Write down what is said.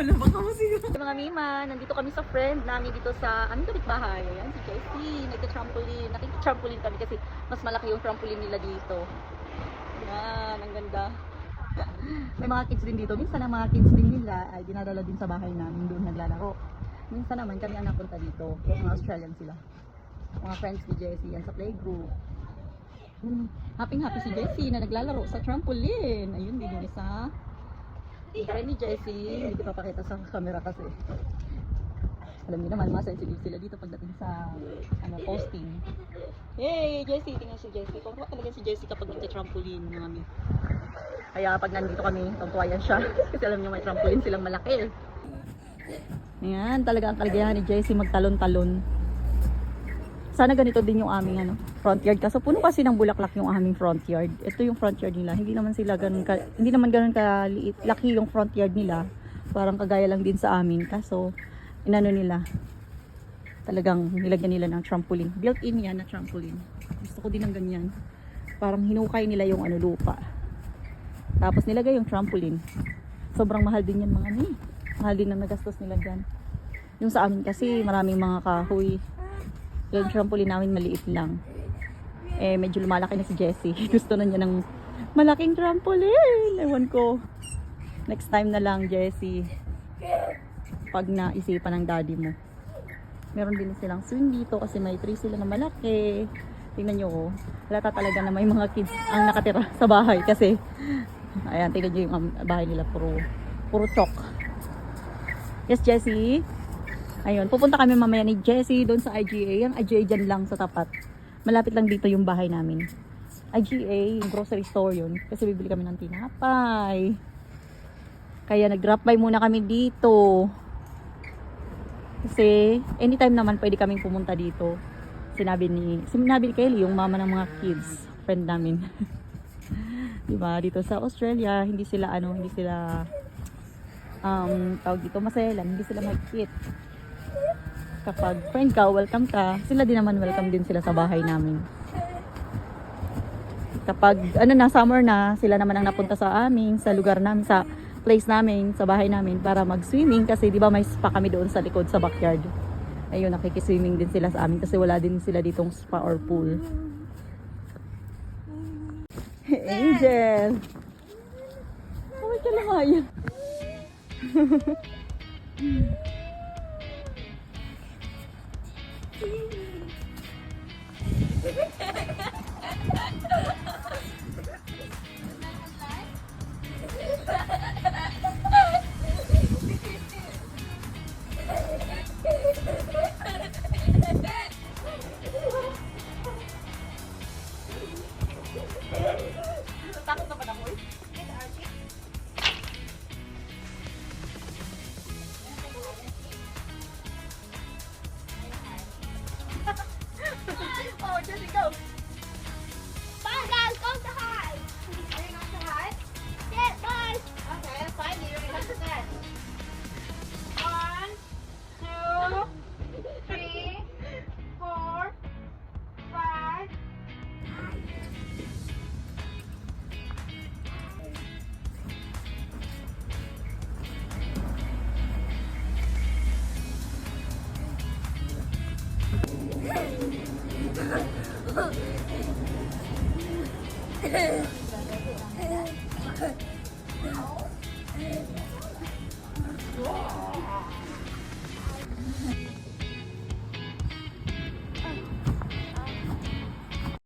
Wala baka masira. Mga Mima, nandito kami sa friend namin dito sa aming kapitbahay. Ayan, si Jessie. Nagka-trampoline. Nakika-trampoline kami kasi mas malaki yung trampoline nila dito. Yan, ang ganda. May mga kids din dito. Minsan ang mga kids din nila ay dinadala din sa bahay namin doon naglalaro. Minsan naman kami ang napunta dito. Mga Australian sila. Mga friends ni Jessie yan sa playgroup. Hmm, happy happy si Jessie na naglalaro sa trampoline. Ayun, din isa. Kaya ni Jessie, hindi ko papakita sa camera kasi. Alam niyo naman, mga sensitive sila dito pagdating sa ano, posting. Hey, Jessie! Tingnan si Jessie. Kumpara talaga si Jessie kapag nagka-trampoline, mami. Kaya pag nandito kami, tungtuwa siya. kasi alam niyo may trampoline silang malaki. Ayan, talaga ang kaligayahan ni Jessie magtalon-talon. Sana ganito din yung aming ano, front yard. Kaso puno kasi ng bulaklak yung aming front yard. Ito yung front yard nila. Hindi naman sila ganun ka, hindi naman ganun ka liit, laki yung front yard nila. Parang kagaya lang din sa amin. Kaso inano nila. Talagang nilagyan nila ng trampoline. Built-in yan na trampoline. Gusto ko din ng ganyan. Parang hinukay nila yung ano lupa. Tapos nilagay yung trampoline. Sobrang mahal din yan mga ni. Mahal din ang nagastos nila dyan. Yung sa amin kasi maraming mga kahoy. Yung trampoline namin maliit lang. Eh, medyo lumalaki na si Jessie. Gusto na niya ng malaking trampoline. Ewan ko. Next time na lang, Jessie. Pag naisipan ng daddy mo. Meron din silang swing dito kasi may tree sila na malaki. Tingnan nyo ko. Halata talaga na may mga kids ang nakatira sa bahay kasi ayan, tingnan nyo yung um, bahay nila puro puro chalk. Yes, Jessie? Ayun, pupunta kami mamaya ni Jessie doon sa IGA. Yung IGA dyan lang sa tapat. Malapit lang dito yung bahay namin. IGA, grocery store yun. Kasi bibili kami ng tinapay. Kaya nag-drop by muna kami dito. Kasi anytime naman pwede kaming pumunta dito. Sinabi ni, sinabi ni Kelly, yung mama ng mga kids, friend namin. diba, dito sa Australia, hindi sila ano, hindi sila um, tawag dito, masaya lang, hindi sila mag-kit kapag friend ka, welcome ka, sila din naman welcome din sila sa bahay namin. Kapag ano na summer na, sila naman ang napunta sa amin, sa lugar namin, sa place namin, sa bahay namin para mag-swimming kasi 'di ba may spa kami doon sa likod sa backyard. Ayun, nakikiswimming din sila sa amin kasi wala din sila ditong spa or pool. Angel! Kaway Ha ha ha! Wow.